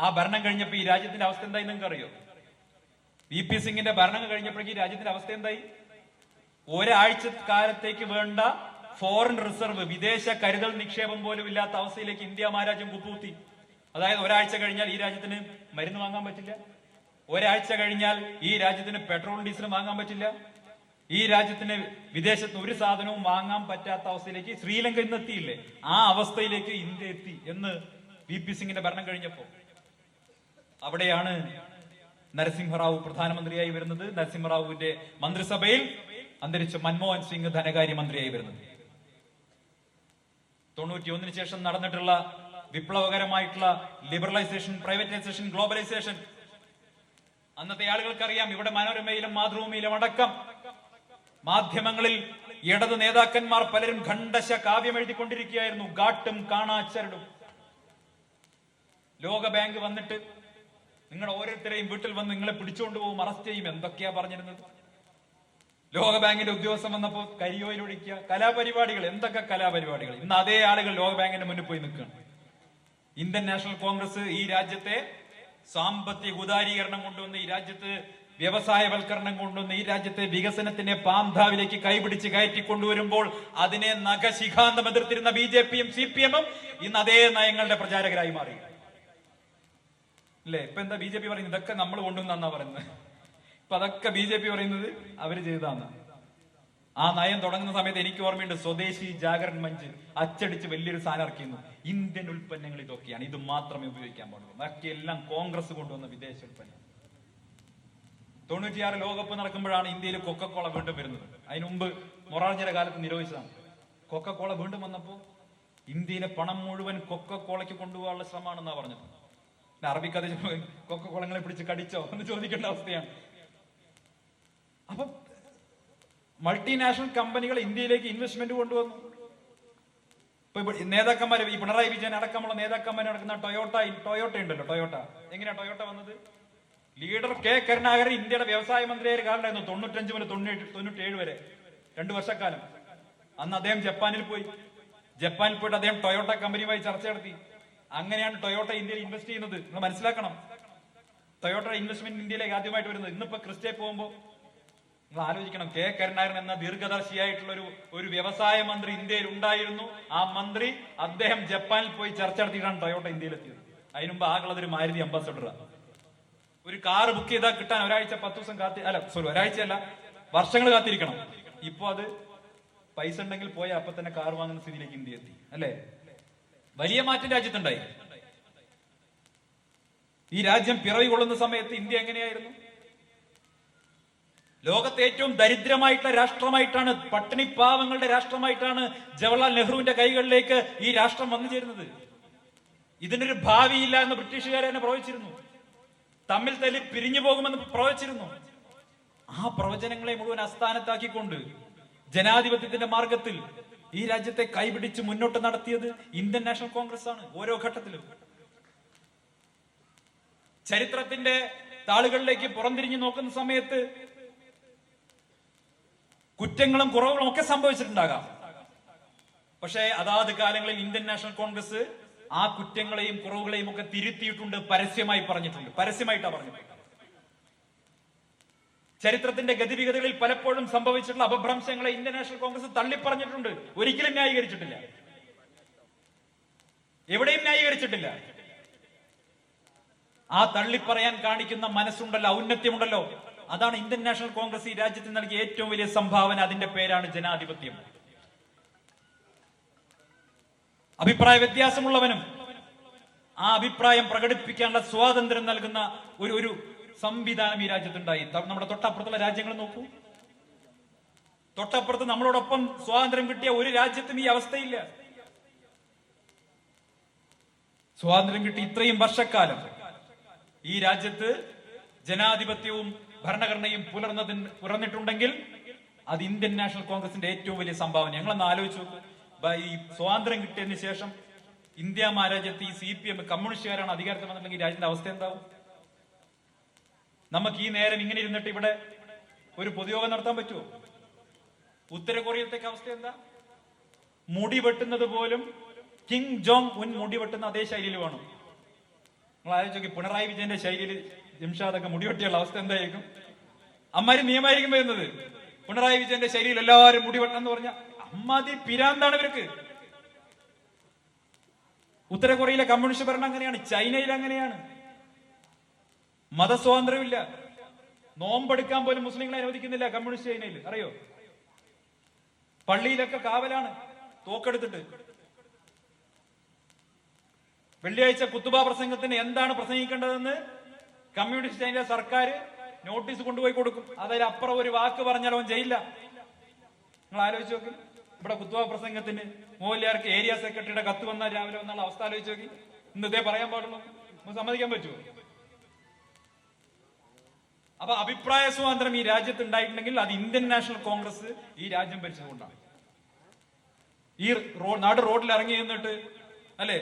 ആ ഭരണം കഴിഞ്ഞപ്പോ ഈ രാജ്യത്തിന്റെ അവസ്ഥ എന്തായി നിങ്ങൾക്ക് അറിയോ വി പി സിംഗിന്റെ ഭരണം കഴിഞ്ഞപ്പോഴേക്ക് ഈ രാജ്യത്തിന്റെ അവസ്ഥ എന്തായി? ഒരാഴ്ച കാലത്തേക്ക് വേണ്ട ഫോറിൻ റിസർവ് വിദേശ കരുതൽ നിക്ഷേപം പോലും ഇല്ലാത്ത അവസ്ഥയിലേക്ക് ഇന്ത്യ മഹാരാജ്യം കുപ്പൂത്തി അതായത് ഒരാഴ്ച കഴിഞ്ഞാൽ ഈ രാജ്യത്തിന് മരുന്ന് വാങ്ങാൻ പറ്റില്ല. ഒരാഴ്ച കഴിഞ്ഞാൽ ഈ രാജ്യത്തിന് പെട്രോളും ഡീസലും വാങ്ങാൻ പറ്റില്ല. ഈ രാജ്യത്തിന് വിദേശത്ത് ഒരു സാധനവും വാങ്ങാൻ പറ്റാത്ത അവസ്ഥയിലേക്ക് ശ്രീലങ്ക ഇന്ന് എത്തിയില്ലേ? ആ അവസ്ഥയിലേക്ക് ഇന്ത്യ എത്തി എന്ന് വി പി സിംഗിന്റെ ഭരണം കഴിഞ്ഞപ്പോ. അവിടെയാണ് നരസിംഹറാവു പ്രധാനമന്ത്രിയായി വരുന്നത്. നരസിംഹറാവുവിന്റെ മന്ത്രിസഭയിൽ അന്തരിച്ച മൻമോഹൻ സിംഗ് ധനകാര്യമന്ത്രിയായി വരുന്നത്. തൊണ്ണൂറ്റി ഒന്നിന് ശേഷം നടന്നിട്ടുള്ള വിപ്ലവകരമായിട്ടുള്ള ലിബറലൈസേഷൻ പ്രൈവറ്റൈസേഷൻ ഗ്ലോബലൈസേഷൻ അന്നത്തെ ആളുകൾക്കറിയാം ഇവിടെ മനോരമയിലും മാതൃഭൂമിയിലും അടക്കം മാധ്യമങ്ങളിൽ ഇടത് നേതാക്കന്മാർ പലരും ഖണ്ഡശ കാവ്യം എഴുതിക്കൊണ്ടിരിക്കുകയായിരുന്നു. ഗാട്ടും കാണാച്ചരടും. ലോക ബാങ്ക് വന്നിട്ട് നിങ്ങൾ ഓരോരുത്തരെയും വീട്ടിൽ വന്ന് നിങ്ങളെ പിടിച്ചുകൊണ്ട് പോകും അറസ്റ്റ് ചെയ്യും. എന്തൊക്കെയാ പറഞ്ഞിരുന്നത്? ലോക ബാങ്കിന്റെ ഉദ്യോഗസ്ഥൻ വന്നപ്പോ കരിയോയിൽ ഒഴിക്കുക കലാപരിപാടികൾ. എന്തൊക്കെ കലാപരിപാടികൾ? ഇന്ന് അതേ ആളുകൾ ലോക ബാങ്കിന്റെ മുന്നിൽ പോയി നിൽക്കുകയാണ്. ഇന്ത്യൻ നാഷണൽ കോൺഗ്രസ് ഈ രാജ്യത്തെ സാമ്പത്തിക ഉദാരീകരണം കൊണ്ടുവന്ന് ഈ രാജ്യത്ത് വ്യവസായവൽക്കരണം കൊണ്ടുവന്ന് ഈ രാജ്യത്തെ വികസനത്തിന്റെ പാന്താവിലേക്ക് കൈപിടിച്ച് കയറ്റി കൊണ്ടുവരുമ്പോൾ അതിനെ നഖശിഖാന്തം എതിർത്തിരുന്ന ബി ജെ പിയും സി പി എമ്മും ഇന്ന് അതേ നയങ്ങളുടെ പ്രചാരകരായി മാറി. അല്ലേ ഇപ്പൊ എന്താ ബി ജെ പി പറയുന്നത്? ഇതൊക്കെ നമ്മൾ കൊണ്ടുവന്നാ പറയുന്നത്. ഇപ്പൊ അതൊക്കെ ബി ജെ പി പറയുന്നത് അവർ ചെയ്താന്ന് ആ നയം തുടങ്ങുന്ന സമയത്ത് എനിക്ക് ഓർമ്മയുണ്ട് സ്വദേശി ജാഗരൺ മഞ്ച് അച്ചടിച്ച് വലിയൊരു സാധനം ഇറക്കിയിരുന്നു. ഇന്ത്യൻ ഉൽപ്പന്നങ്ങൾ ഇതൊക്കെയാണ്. ഇത് മാത്രമേ ഉപയോഗിക്കാൻ പാടുള്ളൂ. ബാക്കിയെല്ലാം കോൺഗ്രസ് കൊണ്ടുവന്ന വിദേശ ഉൽപ്പന്നം. തൊണ്ണൂറ്റിയാറ് ലോകകപ്പ് നടക്കുമ്പോഴാണ് ഇന്ത്യയിൽ കൊക്കക്കോള വീണ്ടും വരുന്നത്. അതിനു മുമ്പ് മൊറാർജിയുടെ കാലത്ത് നിരോധിച്ചതാണ്. കൊക്കക്കോള വീണ്ടും വന്നപ്പോ ഇന്ത്യയിലെ പണം മുഴുവൻ കൊക്കക്കോളയ്ക്ക് കൊണ്ടുപോകാനുള്ള ശ്രമമാണെന്നാ പറഞ്ഞത്. പിന്നെ കൊക്ക കുളങ്ങളെ പിടിച്ച് കടിച്ചോ എന്ന് ചോദിക്കേണ്ട അവസ്ഥയാണ്. അപ്പൊ മൾട്ടിനാഷണൽ കമ്പനികൾ ഇന്ത്യയിലേക്ക് ഇൻവെസ്റ്റ്മെന്റ് കൊണ്ടുവന്നു. ഇപ്പൊ നേതാക്കന്മാരെ നേതാക്കന്മാര് ഈ പിണറായി വിജയൻ അടക്കമുള്ള നേതാക്കന്മാർ നടക്കുന്ന ടൊയോട്ട ടൊയോട്ട ഉണ്ടല്ലോ ടൊയോട്ട. എങ്ങനെയാ ടൊയോട്ട വന്നത്? ലീഡർ കെ കരുണാകരൻ ഇന്ത്യയുടെ വ്യവസായ മന്ത്രിയായ കാലമായിരുന്നു തൊണ്ണൂറ്റഞ്ച് മുതൽ തൊണ്ണൂറ്റി തൊണ്ണൂറ്റേഴ് വരെ. രണ്ടു വർഷക്കാലം. അന്ന് അദ്ദേഹം ജപ്പാനിൽ പോയി. ജപ്പാനിൽ പോയിട്ട് അദ്ദേഹം ടൊയോട്ട കമ്പനിയുമായി ചർച്ച നടത്തി. അങ്ങനെയാണ് ടൊയോട്ട ഇന്ത്യയിൽ ഇൻവെസ്റ്റ് ചെയ്യുന്നത്. നിങ്ങൾ മനസ്സിലാക്കണം. ടൊയോട്ട ഇൻവെസ്റ്റ്മെന്റ് ഇന്ത്യയിലേക്ക് ആദ്യമായിട്ട് വരുന്നത് ഇന്നിപ്പോ ക്രിസ്റ്റേ പോകുമ്പോൾ നിങ്ങൾ ആലോചിക്കണം. കെ കരുണാകരൻ എന്ന ദീർഘദർശിയായിട്ടുള്ള ഒരു ഒരു വ്യവസായ മന്ത്രി ഇന്ത്യയിൽ ഉണ്ടായിരുന്നു. ആ മന്ത്രി അദ്ദേഹം ജപ്പാനിൽ പോയി ചർച്ച നടത്തിയിട്ടാണ് ടൊയോട്ട ഇന്ത്യയിലെത്തിയത്. അതിനുമ്പ് ആകുള്ളത് ഒരു മാരുതി അംബാസഡറാണ് ഒരു കാർ ബുക്ക് ചെയ്താൽ കിട്ടാൻ ഒരാഴ്ച പത്ത് ദിവസം കാത്തി അല്ല സോറി ഒരാഴ്ചയല്ല വർഷങ്ങൾ കാത്തിരിക്കണം. ഇപ്പോ അത് പൈസ ഉണ്ടെങ്കിൽ പോയാൽ അപ്പൊ തന്നെ കാർ വാങ്ങുന്ന സ്ഥിതിയിലേക്ക് ഇന്ത്യ എത്തി. അല്ലേ? വലിയ മാറ്റം രാജ്യത്തുണ്ടായി. ഈ രാജ്യം പിറവി കൊള്ളുന്ന സമയത്ത് ഇന്ത്യ എങ്ങനെയായിരുന്നു? ലോകത്തെ ഏറ്റവും ദരിദ്രമായിട്ടുള്ള രാഷ്ട്രമായിട്ടാണ് പട്ടിണി പാവങ്ങളുടെ രാഷ്ട്രമായിട്ടാണ് ജവഹർലാൽ നെഹ്റുവിന്റെ കൈകളിലേക്ക് ഈ രാഷ്ട്രം വന്നു ചേരുന്നത്. ഇതിനൊരു ഭാവിയില്ല എന്ന് ബ്രിട്ടീഷുകാരെ തന്നെ പ്രവചിച്ചിരുന്നു. തമ്മിൽ തല്ലി പിരിഞ്ഞു പോകുമെന്ന് പ്രവചിച്ചിരുന്നു. ആ പ്രവചനങ്ങളെ മുഴുവൻ അസ്ഥാനത്താക്കിക്കൊണ്ട് ജനാധിപത്യത്തിന്റെ മാർഗത്തിൽ ഈ രാജ്യത്തെ കൈപിടിച്ച് മുന്നോട്ട് നടത്തിയത് ഇന്ത്യൻ നാഷണൽ കോൺഗ്രസ് ആണ് ഓരോ ഘട്ടത്തിലും. ചരിത്രത്തിന്റെ താളുകളിലേക്ക് പുറംതിരിഞ്ഞു നോക്കുന്ന സമയത്ത് കുറ്റങ്ങളും കുറവുകളും ഒക്കെ സംഭവിച്ചിട്ടുണ്ടാകാം. പക്ഷേ അതാത് കാലങ്ങളിൽ ഇന്ത്യൻ നാഷണൽ കോൺഗ്രസ് ആ കുറ്റങ്ങളെയും കുറവുകളെയും ഒക്കെ തിരുത്തിയിട്ടുണ്ട് പരസ്യമായി പറഞ്ഞിട്ടുണ്ട്. പരസ്യമായിട്ടാണ് പറഞ്ഞിട്ടുണ്ട് ചരിത്രത്തിന്റെ ഗതിവിഗതികളിൽ പലപ്പോഴും സംഭവിച്ചിട്ടുള്ള അപഭ്രംശങ്ങളെ ഇന്ത്യൻ നാഷണൽ കോൺഗ്രസ് തള്ളിപ്പറഞ്ഞിട്ടുണ്ട്. ഒരിക്കലും ന്യായീകരിച്ചിട്ടില്ല. എവിടെയും ന്യായീകരിച്ചിട്ടില്ല. ആ തള്ളിപ്പറയാൻ കാണിക്കുന്ന മനസ്സുണ്ടല്ലോ ഔന്നത്യമുണ്ടല്ലോ. അതാണ് ഇന്ത്യൻ നാഷണൽ കോൺഗ്രസ് ഈ രാജ്യത്തിന് നൽകിയ ഏറ്റവും വലിയ സംഭാവന. അതിന്റെ പേരാണ് ജനാധിപത്യം. അഭിപ്രായ വ്യത്യാസമുള്ളവനും ആ അഭിപ്രായം പ്രകടിപ്പിക്കാനുള്ള സ്വാതന്ത്ര്യം നൽകുന്ന ഒരു ഒരു സംവിധാനം ഈ രാജ്യത്തുണ്ടായി. നമ്മുടെ തൊട്ടപ്പുറത്തുള്ള രാജ്യങ്ങൾ നോക്കൂ. തൊട്ടപ്പുറത്ത് നമ്മളോടൊപ്പം സ്വാതന്ത്ര്യം കിട്ടിയ ഒരു രാജ്യത്തും ഈ അവസ്ഥയില്ല. സ്വാതന്ത്ര്യം കിട്ടി ഇത്രയും വർഷക്കാലം ഈ രാജ്യത്ത് ജനാധിപത്യവും ഭരണഘടനയും പുലർന്നതിന് പുറന്നിട്ടുണ്ടെങ്കിൽ അത് ഇന്ത്യൻ നാഷണൽ കോൺഗ്രസിന്റെ ഏറ്റവും വലിയ സംഭാവന. ഞങ്ങളൊന്ന് ആലോചിച്ചു ഈ സ്വാതന്ത്ര്യം കിട്ടിയതിന് ശേഷം ഇന്ത്യ മഹാരാജ്യത്ത് ഈ സി പി എം കമ്മ്യൂണിസ്റ്റുകാരാണ് അധികാരത്തിൽ വന്നിട്ടുണ്ടെങ്കിൽ രാജ്യത്തിന്റെ അവസ്ഥ എന്താവും? നമുക്ക് ഈ നേരം ഇങ്ങനെ ഇരുന്നിട്ട് ഇവിടെ ഒരു പൊതുയോഗം നടത്താൻ പറ്റുമോ? ഉത്തര കൊറിയത്തേക്ക് അവസ്ഥ എന്താ? മുടി വെട്ടുന്നത് പോലും കിങ് ജോങ് ഉൻ മുടി വെട്ടുന്ന അതേ ശൈലിയിൽ വേണം. നിങ്ങൾ ആലോചിച്ചോക്കി പിണറായി വിജയന്റെ ശൈലിയിൽ ജിംഷാദൊക്കെ മുടി വെട്ടിയുള്ള അവസ്ഥ എന്തായിരിക്കും? അമ്മാരി നിയമായിരിക്കും വരുന്നത്. പിണറായി വിജയന്റെ ശൈലിയിൽ എല്ലാവരും മുടി വെട്ടണം എന്ന് പറഞ്ഞ അമ്മാതി പിരാന്താണ് ഇവർക്ക്. ഉത്തര കൊറിയയിലെ കമ്മ്യൂണിസ്റ്റ് ഭരണം അങ്ങനെയാണ് ചൈനയിൽ അങ്ങനെയാണ്. മതസ്വാതന്ത്ര്യമില്ല. നോമ്പെടുക്കാൻ പോലും മുസ്ലിങ്ങളെ അനുവദിക്കുന്നില്ല കമ്മ്യൂണിസ്റ്റ് ചൈനയിൽ. അറിയോ? പള്ളിയിലൊക്കെ കാവലാണ്. തോക്കെടുത്തിട്ട്. വെള്ളിയാഴ്ച കുത്തുബ പ്രസംഗത്തിന് എന്താണ് പ്രസംഗിക്കേണ്ടതെന്ന് കമ്മ്യൂണിസ്റ്റ് ചൈന സർക്കാർ നോട്ടീസ് കൊണ്ടുപോയി കൊടുക്കും. അതായത് അപ്പുറം ഒരു വാക്ക് പറഞ്ഞാൽ അവൻ ചെയ്യില്ല നിങ്ങൾ ആലോചിച്ച് നോക്കി. ഇവിടെ കുത്തുബ പ്രസംഗത്തിന് മോഹൻലാർക്ക് ഏരിയ സെക്രട്ടറിയുടെ കത്ത് വന്നാൽ രാവിലെ വന്നുള്ള അവസ്ഥ ആലോചിച്ച് നോക്കി. ഇന്ന് പറയാൻ പാടുള്ളൂ. സമ്മതിക്കാൻ പറ്റുമോ? അപ്പൊ അഭിപ്രായ സ്വാതന്ത്ര്യം ഈ രാജ്യത്ത് ഉണ്ടായിട്ടുണ്ടെങ്കിൽ അത് ഇന്ത്യൻ നാഷണൽ കോൺഗ്രസ് ഈ രാജ്യം ഭരിച്ചതുകൊണ്ടാണ്. ഈ റോഡ് നാട് റോഡിൽ ഇറങ്ങി നിന്നിട്ട് അല്ലെ?